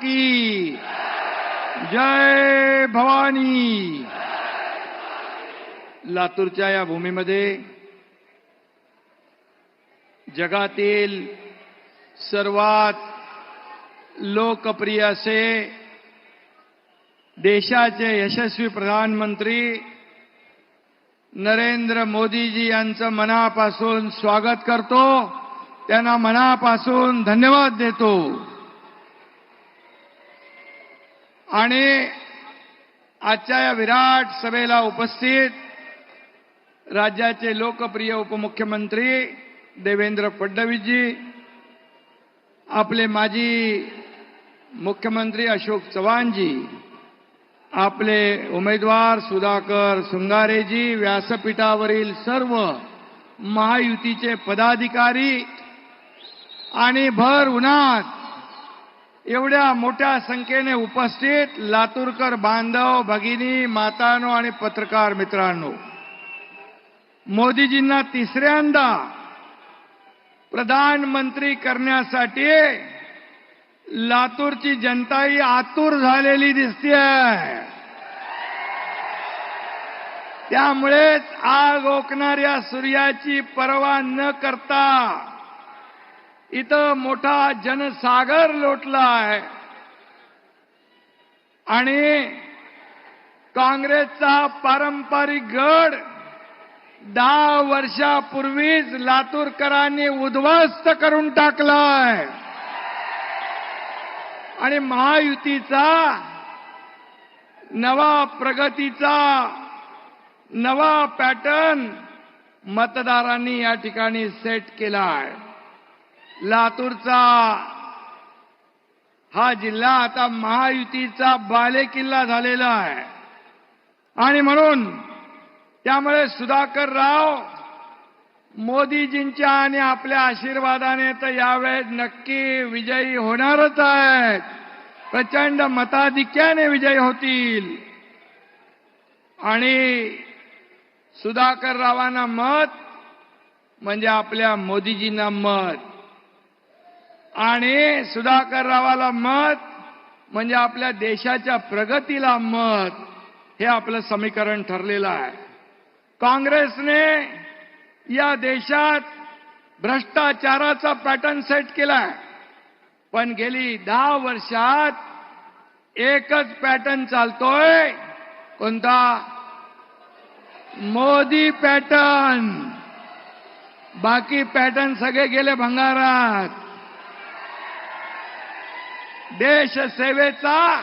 की। जय भवानी। लातूरच्या या भूमीमध्ये जगातील सर्वात लोकप्रिय असे देशाचे यशस्वी प्रधानमंत्री नरेंद्र मोदीजी यांचं मनापासून स्वागत करतो. त्यांना मनापासून धन्यवाद देतो. आणि आजच्या या विराट सभेला उपस्थित राज्याचे लोकप्रिय उपमुख्यमंत्री देवेंद्र फडणवीसजी आपले माजी मुख्यमंत्री अशोक चव्हाणजी आपले उमेदवार सुधाकर सुंगारेजी व्यासपीठावरील सर्व महायुतीचे पदाधिकारी आणि भर उन्हात एवढ्या मोठ्या संख्येने उपस्थित लातूरकर बांधव भगिनी मातानो आणि पत्रकार मित्रांनो. मोदीजींना तिसऱ्यांदा प्रधानमंत्री करण्यासाठी लातूरची जनताही आतुर झालेली दिसते त्यामुळेच आग ओकणाऱ्या सूर्याची पर्वा न करता इथं मोठा जनसागर लोटला आहे. आणि काँग्रेसचा पारंपरिक गड दहा वर्षापूर्वीच लातूरकरांनी उद्ध्वस्त करून टाकलाय आणि महायुतीचा नवा प्रगतीचा नवा पॅटर्न मतदारांनी या ठिकाणी सेट केला आहे. लातूरचा. हा जिल्हा आता महायुतीचा बालेकिल्ला झालेला आहे. आणि म्हणून त्यामुळे सुधाकर राव मोदीजींच्या आणि आपल्या आशीर्वादाने तर यावेळेस नक्की विजयी होणारच आहेत. प्रचंड मताधिक्याने विजयी होतील. आणि सुधाकर रावांना मत म्हणजे आपल्या मोदीजींना मत. आणि सुधाकर रावाला मत म्हणजे आपल्या देशाच्या प्रगतीला मत हे आपलं समीकरण ठरलेलं आहे. काँग्रेसने या देशात भ्रष्टाचाराचा पॅटर्न सेट केलाय पण गेली दहा वर्षात एकच पॅटर्न चालतोय कोणता? मोदी पॅटर्न बाकी पॅटर्न सगळे गेले भंगारात. देशसेवेचा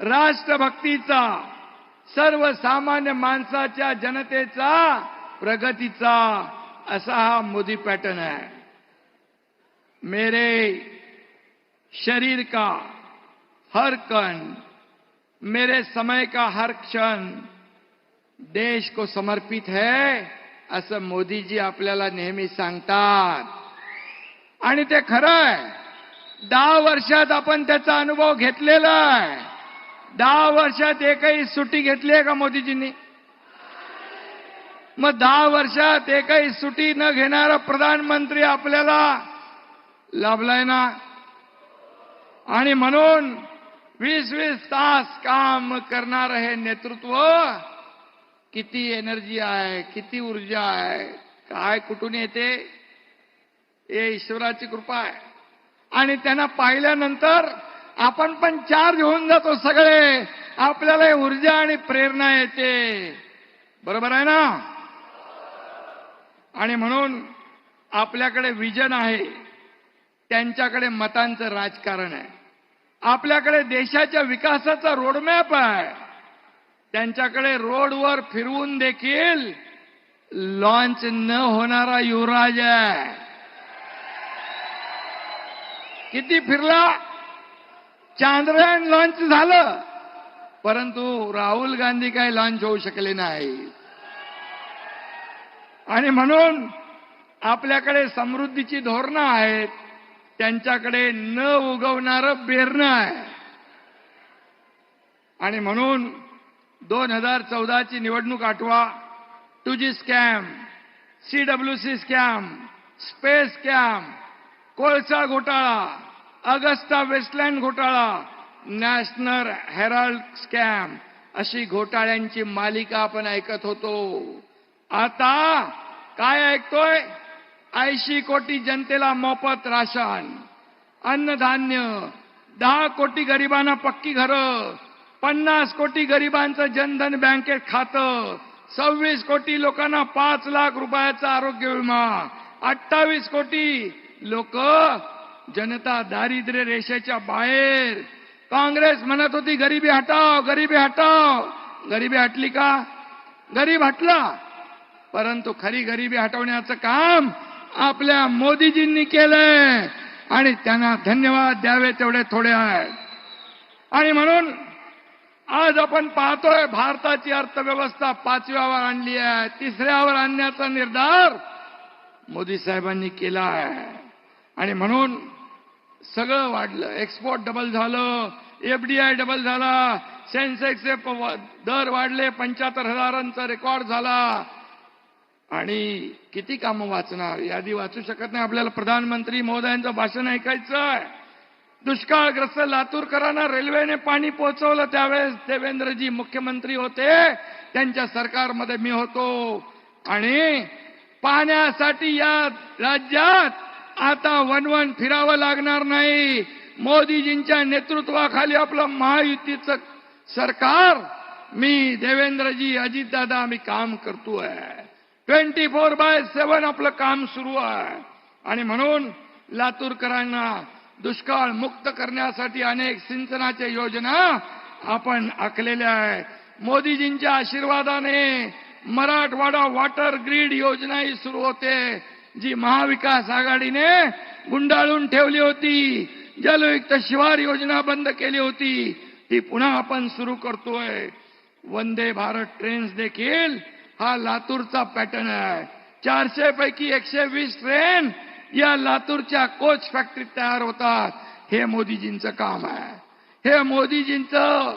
राष्ट्रभक्तीचा सर्वसामान्य माणसाच्या जनतेचा प्रगतीचा असा हा मोदी पॅटर्न आहे. मेरे शरीर का हर कण मेरे समय का हर क्षण देश को समर्पित है असं मोदीजी आपल्याला नेहमी सांगतात. आणि ते खरं आहे. दहा वर्षात आपण त्याचा अनुभव घेतलेला आहे. दहा वर्षात एकही सुट्टी घेतली आहे का मोदीजींनी? मग दहा वर्षात एकही सुट्टी न घेणारा प्रधानमंत्री आपल्याला लाभलाय ना? आणि म्हणून वीस वीस तास काम करणार हे नेतृत्व किती एनर्जी आहे किती ऊर्जा आहे काय कुठून येते? हे ईश्वराची कृपा आहे. आणि त्यांना पाहिल्यानंतर आपण पण चार्ज होऊन जातो सगळे. आपल्याला ऊर्जा आणि प्रेरणा येते. बरोबर आहे ना? आणि म्हणून आपल्याकडे विजन आहे. त्यांच्याकडे मतांचं राजकारण आहे. आपल्याकडे देशाच्या विकासाचा रोडमॅप आहे. त्यांच्याकडे रोडवर फिरवून देखील लॉन्च न होणारा युवराज आहे. किती फिरला? चांद्रयान लॉन्च झालं. परंतु राहुल गांधी काही लॉन्च होऊ शकले नाही. आणि म्हणून आपल्याकडे समृद्धीची धोरणं आहेत. त्यांच्याकडे न उगवणारं बेरणं आहे. आणि म्हणून दोन हजार चौदाची निवडणूक आठवा. Two G scam C WC scam space scam कोळसा घोटाळा अगस्ता वेस्टलँड घोटाळा नॅशनल हेराल्ड स्कॅम अशी घोटाळ्यांची मालिका आपण ऐकत होतो. आता काय ऐकतोय? ऐंशी कोटी जनतेला मोफत राशन अन्नधान्य दहा कोटी गरिबांना पक्की घरं पन्नास कोटी गरिबांचं जनधन बँकेत खातं सव्वीस कोटी लोकांना पाच लाख रुपयाचा आरोग्य विमा अठ्ठावीस कोटी लोक जनता दारिद्र्य रेषेच्या बाहेर. काँग्रेस म्हणत होती गरिबी हटाव गरिबी हटाव गरिबी हटली का? गरीब हटला. परंतु खरी गरिबी हटवण्याचं काम आपल्या मोदीजींनी केलंय. आणि त्यांना धन्यवाद द्यावे तेवढे थोडे आहेत. आणि म्हणून आज आपण पाहतोय भारताची अर्थव्यवस्था पाचव्यावर आणली आहे तिसऱ्यावर आणण्याचा निर्धार मोदी साहेबांनी केला आहे. आणि म्हणून सगळं वाढलं. एक्सपोर्ट डबल झालं. एफडीआय डबल झाला. सेन्सेक्सचे दर वाढले. पंच्याहत्तर हजारांचा रेकॉर्ड झाला. आणि किती कामं वाचणार? यादी वाचू शकत नाही. आपल्याला प्रधानमंत्री महोदयांचं भाषण ऐकायचं आहे. दुष्काळग्रस्त लातूरकरांना रेल्वेने पाणी पोहोचवलं. त्यावेळेस देवेंद्रजी मुख्यमंत्री होते. त्यांच्या सरकारमध्ये मी होतो. आणि पाण्यासाठी या राज्यात आता वनवन फिरावं लागणार नाही. मोदीजींच्या नेतृत्वाखाली आपलं महायुतीचं सरकार. मी देवेंद्रजी अजितदादा आम्ही काम करतोय ट्वेंटी फोर बाय सेवन आपलं काम सुरू आहे. आणि म्हणून लातूरकरांना दुष्काळ मुक्त करण्यासाठी अनेक सिंचनाच्या योजना आपण आखलेल्या आहेत. मोदीजींच्या आशीर्वादाने मराठवाडा वॉटर ग्रीड योजनाही सुरू होते. जी महाविकास आघाडीने गुंडाळून ठेवली होती जलयुक्त शिवार योजना बंद केली होती ती पुन्हा आपण सुरू करतोय. वंदे भारत ट्रेन्स देखील हा लातूरचा पॅटर्न आहे. चारशे पैकी एकशे वीस ट्रेन या लातूरच्या कोच फॅक्टरीत तयार होतात. हे मोदीजींचं काम आहे. हे मोदीजींचं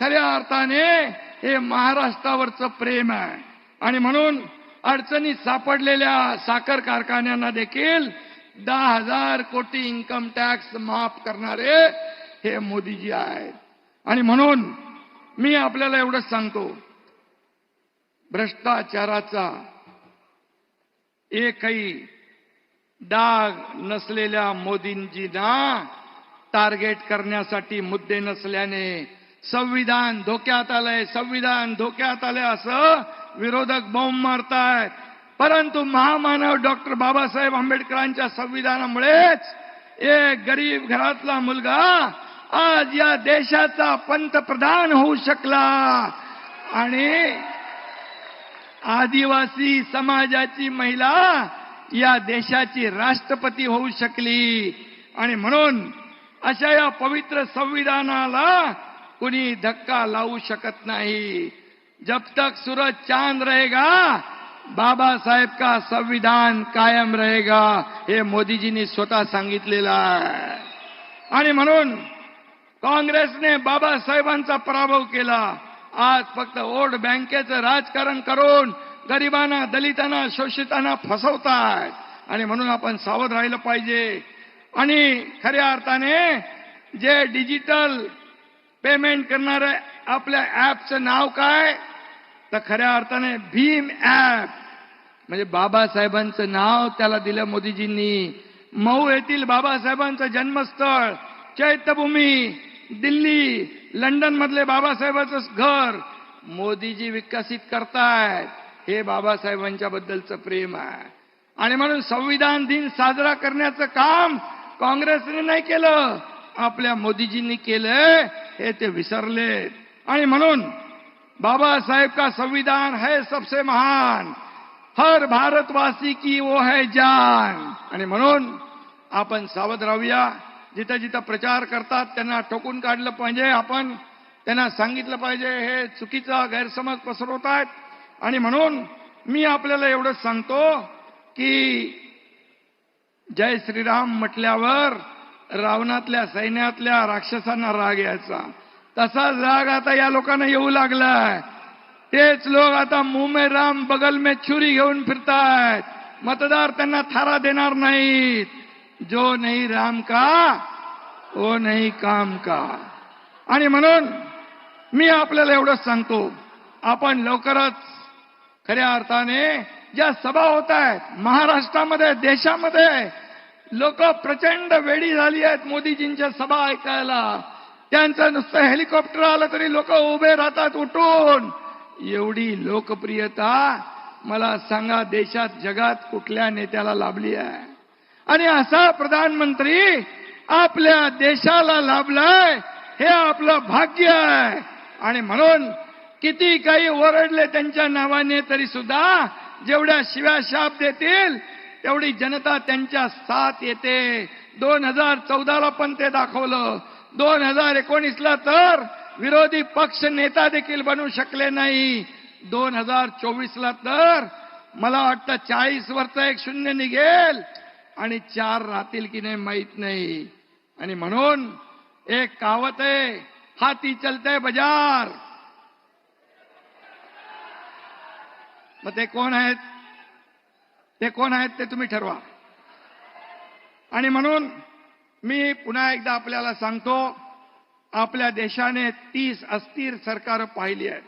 खऱ्या अर्थाने हे महाराष्ट्रावरचं प्रेम आहे. आणि म्हणून अडचणीत सापडलेल्या साखर कारखान्यांना देखील दहा हजार कोटी इन्कम टॅक्स माफ करणारे हे मोदीजी आहेत. आणि म्हणून मी आपल्याला एवढंच सांगतो भ्रष्टाचाराचा एकही डाग नसलेल्या मोदींजींना टार्गेट करण्यासाठी मुद्दे नसल्याने संविधान धोक्यात आलंय संविधान धोक्यात आलंय असं विरोधक बॉम्ब मारतायत परंतु महामानव डॉक्टर बाबासाहेब आंबेडकरांच्या संविधानामुळेच एक गरीब घरातला मुलगा आज या देशाचा पंतप्रधान होऊ शकला. आणि आदिवासी समाजाची महिला या देशाची राष्ट्रपती होऊ शकली. आणि म्हणून अशा या पवित्र संविधानाला कुणी धक्का लावू शकत नाही. जब तक सूरज चांद रहेगा बाबासाहेब का संविधान कायम रहेगा हे मोदीजींनी स्वतः सांगितलेलं आहे. आणि म्हणून काँग्रेसने बाबासाहेबांचा पराभव केला. आज फक्त वोट बँकेचं राजकारण करून गरिबांना दलितांना शोषितांना फसवतात आणि म्हणून आपण सावध राहिलं पाहिजे. आणि खऱ्या अर्थाने जे डिजिटल पेमेंट करणारे आपल्या ऍपचं नाव काय? तर खऱ्या अर्थाने भीम ऍप म्हणजे बाबासाहेबांचं नाव त्याला दिलं मोदीजींनी. मऊ येथील बाबासाहेबांचं जन्मस्थळ चैत्यभूमी दिल्ली लंडन मधले बाबासाहेबांचं घर मोदीजी विकसित करतायत. हे बाबासाहेबांच्या बद्दलचं प्रेम आहे. आणि म्हणून संविधान दिन साजरा करण्याचं काम काँग्रेसने नाही केलं. आपल्या मोदीजींनी केलंय हे ते विसरले. आणि म्हणून बाबासाहेब का संविधान है सबसे महान. हर भारतवासी की वो है जान. आणि म्हणून आपण सावध राहूया. जिथं जिथं प्रचार करतात त्यांना ठोकून काढलं पाहिजे आपण. त्यांना सांगितलं पाहिजे हे चुकीचा गैरसमज पसरवत आहेत आणि म्हणून मी आपल्याला एवढंच सांगतो की जय श्रीराम म्हटल्यावर रावणातल्या सैन्यातल्या राक्षसांना राग यायचा. तसाच राग आता या लोकांना येऊ लागलाय. तेच लोक आता मुंबई राम बगल में छुरी घेऊन फिरतायत. मतदार त्यांना थारा देणार नाहीत. जो नाही राम का ओ नाही काम का. आणि म्हणून मी आपल्याला एवढंच सांगतो. आपण लवकरच खऱ्या अर्थाने ज्या सभा होत आहेत महाराष्ट्रामध्ये देशामध्ये लोक प्रचंड वेडी झाली आहेत मोदीजींच्या सभा ऐकायला. त्यांचं नुसतं हेलिकॉप्टर आलं तरी लोक उभे राहतात उठून. एवढी लोकप्रियता मला सांगा देशात जगात कुठल्या नेत्याला लाभली आहे? आणि असा प्रधानमंत्री आपल्या देशाला लाभलाय हे आपलं भाग्य आहे. आणि म्हणून किती काही ओरडले त्यांच्या नावाने तरी सुद्धा जेवढ्या शिव्या शाप देतील तेवढी जनता त्यांच्या साथ येते. दोन हजार चौदाला पण ते दाखवलं. दोन हजार एकोणीसला तर विरोधी पक्ष नेता देखील बनू शकले नाही. दोन हजार चोवीसला तर मला वाटतं चाळीस वरचा एक शून्य निघेल. आणि चार राहतील की नाही माहीत नाही. आणि म्हणून एक कावत आहे हाती चलते बाजार. मग ते कोण आहेत? ते कोण आहेत ते तुम्ही ठरवा. आणि म्हणून मी पुन्हा एकदा आपल्याला सांगतो आपल्या देशाने तीस अस्थिर सरकार पाहिली आहेत.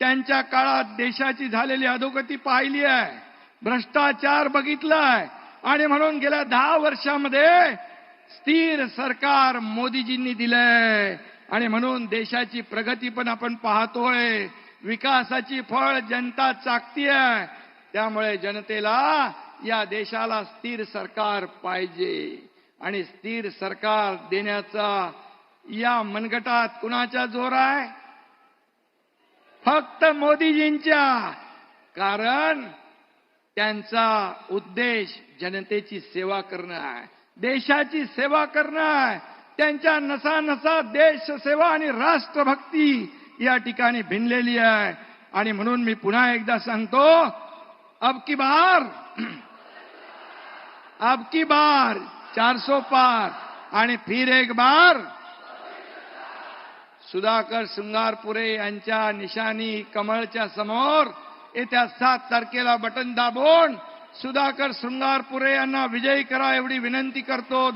त्यांच्या काळात देशाची झालेली अधोगती पाहिली आहे. भ्रष्टाचार बघितलाय. आणि म्हणून गेल्या दहा वर्षामध्ये स्थिर सरकार मोदीजींनी दिलंय. आणि म्हणून देशाची प्रगती पण आपण पाहतोय. विकासाची फळ जनता चाकतीय त्यामुळे जनतेला या देशाला स्थिर सरकार पाहिजे. आणि स्थिर सरकार देण्याचा या मनगटात कुणाचा जोर आहे? फक्त मोदीजींच्या. कारण त्यांचा उद्देश जनतेची सेवा करणं आहे. देशाची सेवा करणं आहे. त्यांच्या नसा नसा देश सेवा आणि राष्ट्रभक्ती या ठिकाणी भिनलेली आहे. आणि म्हणून मी पुन्हा एकदा सांगतो अब की बार। अब की बार। चारसो पार। आणि फिर एक बार। सुधाकर शृंगारपुरे यांच्या निशानी कमळच्या समोर येत्या सात तारखेला बटन दाबून सुधाकर शृंगारपुरे यांना विजयी करा एवढी विनंती करतो.